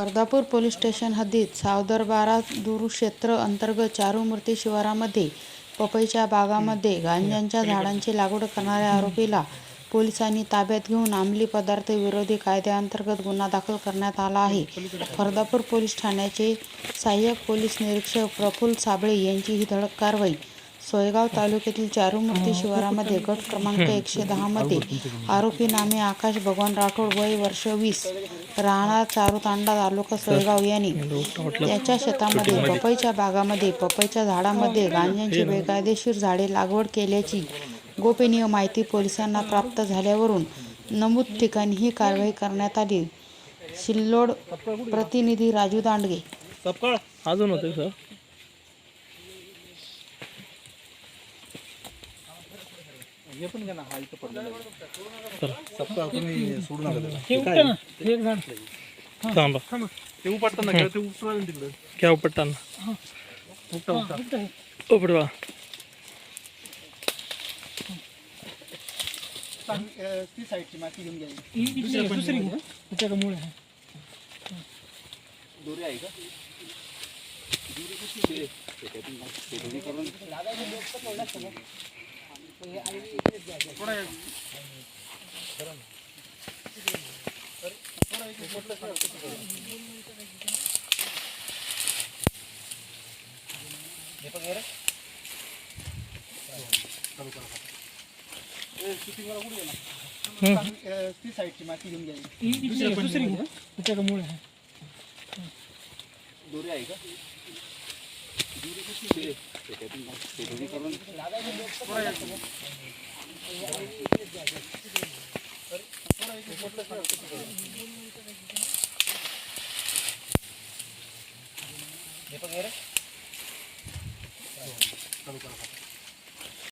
Fardapur police station हद्दीत सावदरबारा दूरक्षेत्र अंतर्गत चारूमूर्ती शिवारामध्ये पपईच्या बागामध्ये गांजांच्या झाडांची लागवड करणाऱ्या आरोपीला पोलिसांनी ताब्यात घेऊन अंमली पदार्थ विरोधी कायद्याअंतर्गत गुन्हा दाखल करण्यात आला आहे. फरदापूर पोलीस ठाण्याचे सहाय्यक पोलीस निरीक्षक प्रफुल्ल साबळे यांची ही धडक कारवाई सोयगाव तालुक्यातील चारूमूर्ती शिवारामध्ये गट क्रमांक एकशे दहामध्ये आरोपी नामे आकाश भगवान राठोड वय वर्ष वीस राहणार चारूतांडा तालुका सोयगाव यांनी त्याच्या शेतामध्ये पपईच्या बागामध्ये पपईच्या झाडामध्ये गांजाची बेकायदेशीर झाडे लागवड केल्याची गोपनीय माहिती पोलिसांना प्राप्त झाल्यावरून नमूद ठिकाणी ही कारवाई करण्यात आली. सिल्लोड प्रतिनिधी राजू दांडगे. अजून होते सर? हे पण घ्या ना हा इथं पडलेला सप्ताह तुम्ही सोडू नका त्याला हे उठतं ना हे एक झाड थांबा थांबा ते उपटताना का ते उपटायला तिकडं क्या उपटताना उपटा उपटा उपटवा ती साईडची माती घेऊन घ्यायची दुसरी त्याच्या मुळे आहे दोरी आहे का दोरी कशी करून ती साईडची माती घेऊन घ्यायची दोरी आहे का? Depo gere? Kalau kalau.